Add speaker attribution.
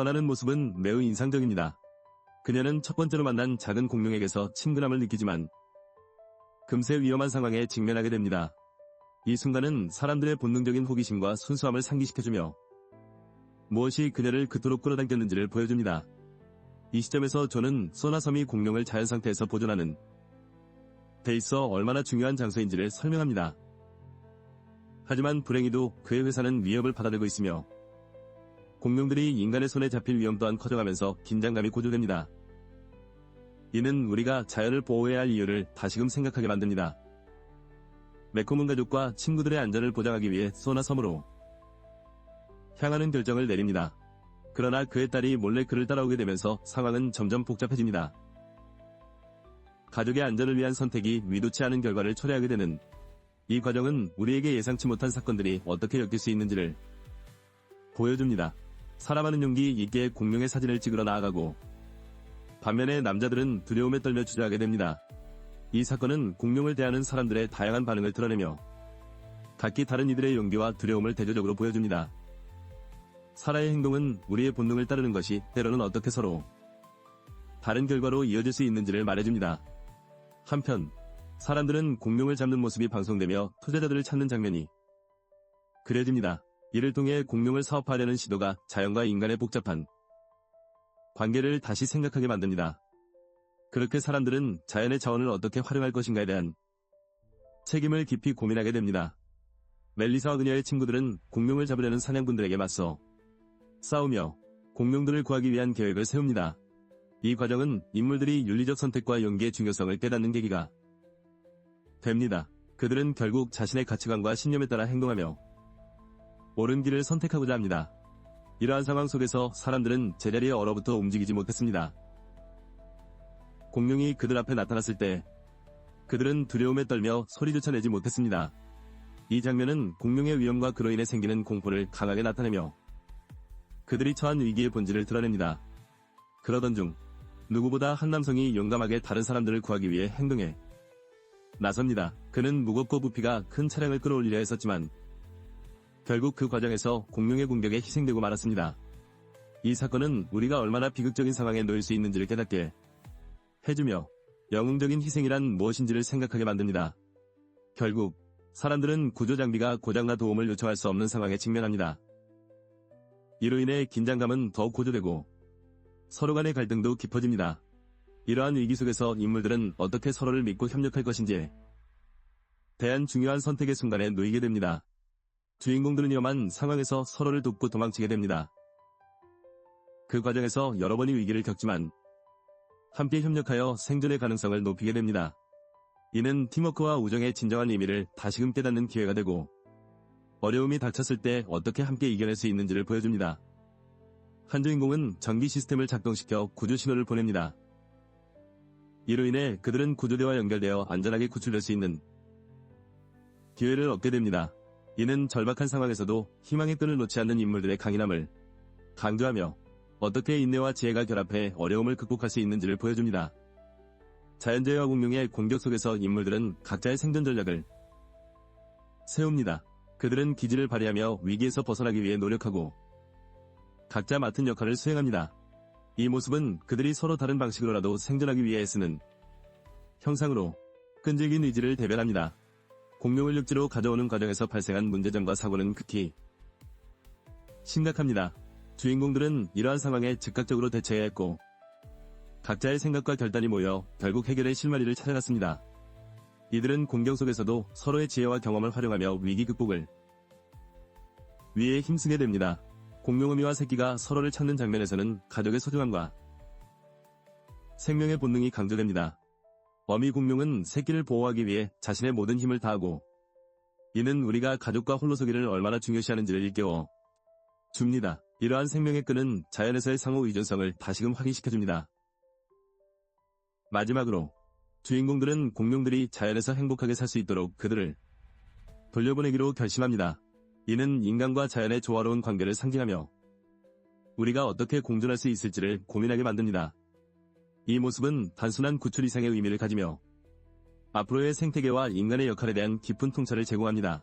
Speaker 1: 떠나는 모습은 매우 인상적입니다. 그녀는 첫 번째로 만난 작은 공룡에게서 친근함을 느끼지만 금세 위험한 상황에 직면하게 됩니다. 이 순간은 사람들의 본능적인 호기심과 순수함을 상기시켜주며 무엇이 그녀를 그토록 끌어당겼는지를 보여줍니다. 이 시점에서 저는 소나섬이 공룡을 자연 상태에서 보존하는 데 있어 얼마나 중요한 장소인지를 설명합니다. 하지만 불행히도 그의 회사는 위협을 받아들고 있으며 공룡들이 인간의 손에 잡힐 위험 또한 커져가면서 긴장감이 고조됩니다. 이는 우리가 자연을 보호해야 할 이유를 다시금 생각하게 만듭니다. 매콤은 가족과 친구들의 안전을 보장하기 위해 소나 섬으로 향하는 결정을 내립니다. 그러나 그의 딸이 몰래 그를 따라오게 되면서 상황은 점점 복잡해집니다. 가족의 안전을 위한 선택이 위도치 않은 결과를 초래하게 되는 이 과정은 우리에게 예상치 못한 사건들이 어떻게 엮일 수 있는지를 보여줍니다. 사람하는 용기 있게 공룡의 사진을 찍으러 나아가고 반면에 남자들은 두려움에 떨며 주저하게 됩니다. 이 사건은 공룡을 대하는 사람들의 다양한 반응을 드러내며 각기 다른 이들의 용기와 두려움을 대조적으로 보여줍니다. 사라의 행동은 우리의 본능을 따르는 것이 때로는 어떻게 서로 다른 결과로 이어질 수 있는지를 말해줍니다. 한편 사람들은 공룡을 잡는 모습이 방송되며 투자자들을 찾는 장면이 그려집니다. 이를 통해 공룡을 사업화하려는 시도가 자연과 인간의 복잡한 관계를 다시 생각하게 만듭니다. 그렇게 사람들은 자연의 자원을 어떻게 활용할 것인가에 대한 책임을 깊이 고민하게 됩니다. 멜리사와 그녀의 친구들은 공룡을 잡으려는 사냥꾼들에게 맞서 싸우며 공룡들을 구하기 위한 계획을 세웁니다. 이 과정은 인물들이 윤리적 선택과 연기의 중요성을 깨닫는 계기가 됩니다. 그들은 결국 자신의 가치관과 신념에 따라 행동하며 옳은 길을 선택하고자 합니다. 이러한 상황 속에서 사람들은 제자리에 얼어붙어 움직이지 못했습니다. 공룡이 그들 앞에 나타났을 때 그들은 두려움에 떨며 소리조차 내지 못했습니다. 이 장면은 공룡의 위험과 그로 인해 생기는 공포를 강하게 나타내며 그들이 처한 위기의 본질을 드러냅니다. 그러던 중 누구보다 한 남성이 용감하게 다른 사람들을 구하기 위해 행동해 나섭니다. 그는 무겁고 부피가 큰 차량을 끌어올리려 했었지만 결국 그 과정에서 공룡의 공격에 희생되고 말았습니다. 이 사건은 우리가 얼마나 비극적인 상황에 놓일 수 있는지를 깨닫게 해주며 영웅적인 희생이란 무엇인지를 생각하게 만듭니다. 결국 사람들은 구조 장비가 고장나 도움을 요청할 수 없는 상황에 직면합니다. 이로 인해 긴장감은 더욱 고조되고 서로 간의 갈등도 깊어집니다. 이러한 위기 속에서 인물들은 어떻게 서로를 믿고 협력할 것인지에 대한 중요한 선택의 순간에 놓이게 됩니다. 주인공들은 위험한 상황에서 서로를 돕고 도망치게 됩니다. 그 과정에서 여러 번의 위기를 겪지만 함께 협력하여 생존의 가능성을 높이게 됩니다. 이는 팀워크와 우정의 진정한 의미를 다시금 깨닫는 기회가 되고 어려움이 닥쳤을 때 어떻게 함께 이겨낼 수 있는지를 보여줍니다. 한 주인공은 전기 시스템을 작동시켜 구조 신호를 보냅니다. 이로 인해 그들은 구조대와 연결되어 안전하게 구출될 수 있는 기회를 얻게 됩니다. 이는 절박한 상황에서도 희망의 끈을 놓지 않는 인물들의 강인함을 강조하며 어떻게 인내와 지혜가 결합해 어려움을 극복할 수 있는지를 보여줍니다. 자연재해와 공룡의 공격 속에서 인물들은 각자의 생존 전략을 세웁니다. 그들은 기지를 발휘하며 위기에서 벗어나기 위해 노력하고 각자 맡은 역할을 수행합니다. 이 모습은 그들이 서로 다른 방식으로라도 생존하기 위해 애쓰는 형상으로 끈질긴 의지를 대변합니다. 공룡을 육지로 가져오는 과정에서 발생한 문제점과 사고는 극히 심각합니다. 주인공들은 이러한 상황에 즉각적으로 대처해야 했고 각자의 생각과 결단이 모여 결국 해결의 실마리를 찾아갔습니다. 이들은 공경 속에서도 서로의 지혜와 경험을 활용하며 위기 극복을 위해 힘쓰게 됩니다. 공룡어미와 새끼가 서로를 찾는 장면에서는 가족의 소중함과 생명의 본능이 강조됩니다. 어미 공룡은 새끼를 보호하기 위해 자신의 모든 힘을 다하고 이는 우리가 가족과 홀로서기를 얼마나 중요시하는지를 일깨워 줍니다. 이러한 생명의 끈은 자연에서의 상호 의존성을 다시금 확인시켜줍니다. 마지막으로 주인공들은 공룡들이 자연에서 행복하게 살 수 있도록 그들을 돌려보내기로 결심합니다. 이는 인간과 자연의 조화로운 관계를 상징하며 우리가 어떻게 공존할 수 있을지를 고민하게 만듭니다. 이 모습은 단순한 구출 이상의 의미를 가지며 앞으로의 생태계와 인간의 역할에 대한 깊은 통찰을 제공합니다.